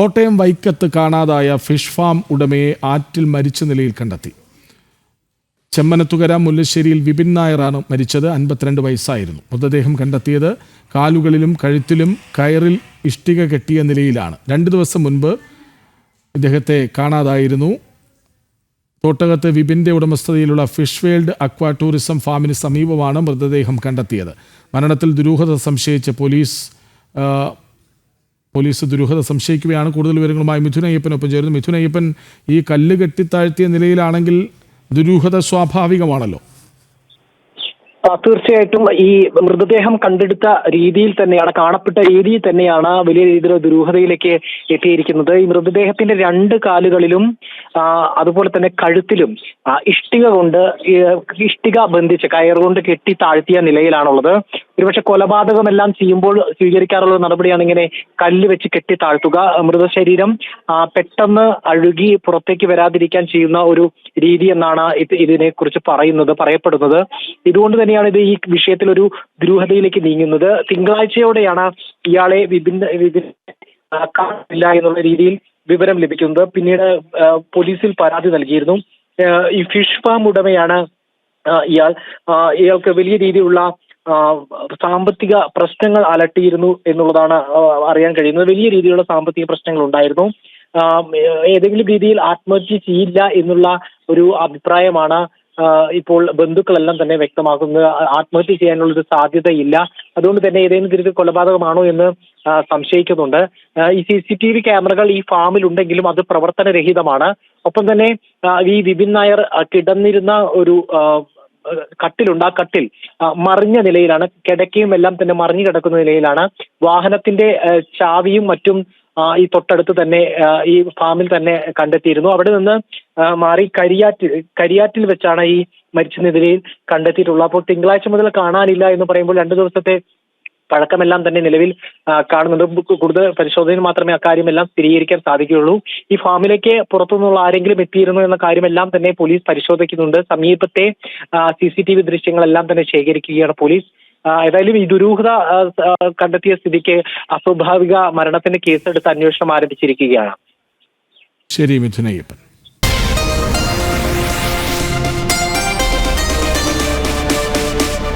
കോട്ടയം വൈക്കത്ത് കാണാതായ fish farm ഉടമയെ ആറ്റിൽ മരിച്ച നിലയിൽ കണ്ടെത്തി. ചെമ്മനത്തുകര മുല്ലശ്ശേരിയിൽ വിപിൻ നായറാണ് മരിച്ചത് അൻപത്തിരണ്ട് വയസ്സായിരുന്നു. മൃതദേഹം കണ്ടെത്തിയത് കാലുകളിലും കഴുത്തിലും കയറിൽ ഇഷ്ടിക കെട്ടിയ നിലയിലാണ്. രണ്ട് ദിവസം മുൻപ് ഇദ്ദേഹത്തെ കാണാതായിരുന്നു. തോട്ടകത്ത് വിപിന്റെ ഉടമസ്ഥതയിലുള്ള ഫിഷ് വേൾഡ് അക്വാ ടൂറിസം ഫാമിന് സമീപമാണ് മൃതദേഹം കണ്ടെത്തിയത്. മരണത്തിൽ ദുരൂഹത സംശയിച്ച പോലീസ് പോലീസ് ദുരൂഹത സംശയിക്കുകയാണ്. കൂടുതൽ വിവരങ്ങളുമായി മിഥുൻ അയ്യപ്പനൊപ്പം ചേരുന്നു. മിഥുൻ അയ്യപ്പൻ ഈ കല്ല് കെട്ടിത്താഴ്ത്തിയ നിലയിലാണെങ്കിൽ ദുരൂഹത സ്വാഭാവികമാണല്ലോ. തീർച്ചയായിട്ടും ഈ മൃതദേഹം കണ്ടെടുത്ത രീതിയിൽ തന്നെയാണ് കാണപ്പെട്ട രീതിയിൽ തന്നെയാണ് വലിയ രീതിയിലുള്ള ദുരൂഹതയിലേക്ക് എത്തിയിരിക്കുന്നത്. ഈ മൃതദേഹത്തിന്റെ രണ്ട് കാലുകളിലും അതുപോലെ തന്നെ കഴുത്തിലും ഇഷ്ടിക കൊണ്ട് ഇഷ്ടിക ബന്ധിച്ച് കയറുകൊണ്ട് കെട്ടി താഴ്ത്തിയ നിലയിലാണുള്ളത്. ഒരുപക്ഷെ കൊലപാതകമെല്ലാം ചെയ്യുമ്പോൾ സ്വീകരിക്കാറുള്ള നടപടിയാണ് ഇങ്ങനെ കല്ല് വെച്ച് കെട്ടി താഴ്ത്തുക. മൃതശരീരം പെട്ടെന്ന് അഴുകി പുറത്തേക്ക് വരാതിരിക്കാൻ ചെയ്യുന്ന ഒരു രീതി എന്നാണ് ഇത് ഇതിനെ കുറിച്ച് പറയുന്നത് പറയപ്പെടുന്നത്. ഇതുകൊണ്ട് തന്നെയാണ് ഇത് ഈ വിഷയത്തിൽ ഒരു ദുരൂഹതയിലേക്ക് നീങ്ങുന്നത്. തിങ്കളാഴ്ചയോടെയാണ് ഇയാളെ വിഭിന്ന വിഭിന്നില്ല എന്നുള്ള രീതിയിൽ വിവരം ലഭിക്കുന്നത്. പിന്നീട് പോലീസിൽ പരാതി നൽകിയിരുന്നു. ഈ ഫിഷ് ഫാം ഉടമയാണ് ഇയാൾ. ഇയാൾക്ക് വലിയ രീതിയിലുള്ള സാമ്പത്തിക പ്രശ്നങ്ങൾ അലട്ടിയിരുന്നു എന്നുള്ളതാണ് അറിയാൻ കഴിയുന്നത്. വലിയ രീതിയിലുള്ള സാമ്പത്തിക പ്രശ്നങ്ങൾ ഉണ്ടായിരുന്നു. ഏതെങ്കിലും രീതിയിൽ ആത്മഹത്യ ചെയ്യില്ല എന്നുള്ള ഒരു അഭിപ്രായമാണ് ഇപ്പോൾ ബന്ധുക്കളെല്ലാം തന്നെ വ്യക്തമാക്കുന്നത്. ആത്മഹത്യ ചെയ്യാനുള്ള ഒരു സാധ്യതയില്ല. അതുകൊണ്ട് തന്നെ ഏതെങ്കിലും തരത്തിൽ കൊലപാതകമാണോ എന്ന് സംശയിക്കുന്നുണ്ട്. ഈ സി സി ടി വി ക്യാമറകൾ ഈ ഫാമിൽ ഉണ്ടെങ്കിലും അത് പ്രവർത്തനരഹിതമാണ്. ഒപ്പം തന്നെ ഈ വിപിൻ നായർ കിടന്നിരുന്ന ഒരു കട്ടിലുണ്ട്. ആ കട്ടിൽ മറിഞ്ഞ നിലയിലാണ് കിടക്കയും എല്ലാം തന്നെ മറിഞ്ഞു കിടക്കുന്ന നിലയിലാണ്. വാഹനത്തിന്റെ ചാവിയും മറ്റും ഈ തൊട്ടടുത്ത് തന്നെ ഈ ഫാമിൽ തന്നെ കണ്ടെത്തിയിരുന്നു. അവിടെ നിന്ന് മാറി കരിയാറ്റിൽ കരിയാറ്റിൽ വെച്ചാണ് ഈ മരിച്ച നിലയിൽ കണ്ടെത്തിയിട്ടുള്ളത്. അപ്പോൾ തിങ്കളാഴ്ച മുതൽ കാണാനില്ല എന്ന് പറയുമ്പോൾ രണ്ടു ദിവസത്തെ പഴക്കമെല്ലാം തന്നെ നിലവിൽ കാണുന്നുണ്ട്. കൂടുതൽ പരിശോധനയിൽ മാത്രമേ അക്കാര്യമെല്ലാം സ്ഥിരീകരിക്കാൻ സാധിക്കുകയുള്ളൂ. ഈ ഫാമിലേക്ക് പുറത്തുനിന്നുള്ള ആരെങ്കിലും എത്തിയിരുന്നു എന്ന കാര്യമെല്ലാം തന്നെ പോലീസ് പരിശോധിക്കുന്നുണ്ട്. സമീപത്തെ സി സി ടി വി ദൃശ്യങ്ങളെല്ലാം തന്നെ ശേഖരിക്കുകയാണ് പോലീസ്. ഏതായാലും ഈ ദുരൂഹത കണ്ടെത്തിയ സ്ഥിതിക്ക് അസ്വാഭാവിക മരണത്തിന് കേസെടുത്ത് അന്വേഷണം ആരംഭിച്ചിരിക്കുകയാണ്. ശരി മിഥുൻ അയ്യപ്പൻ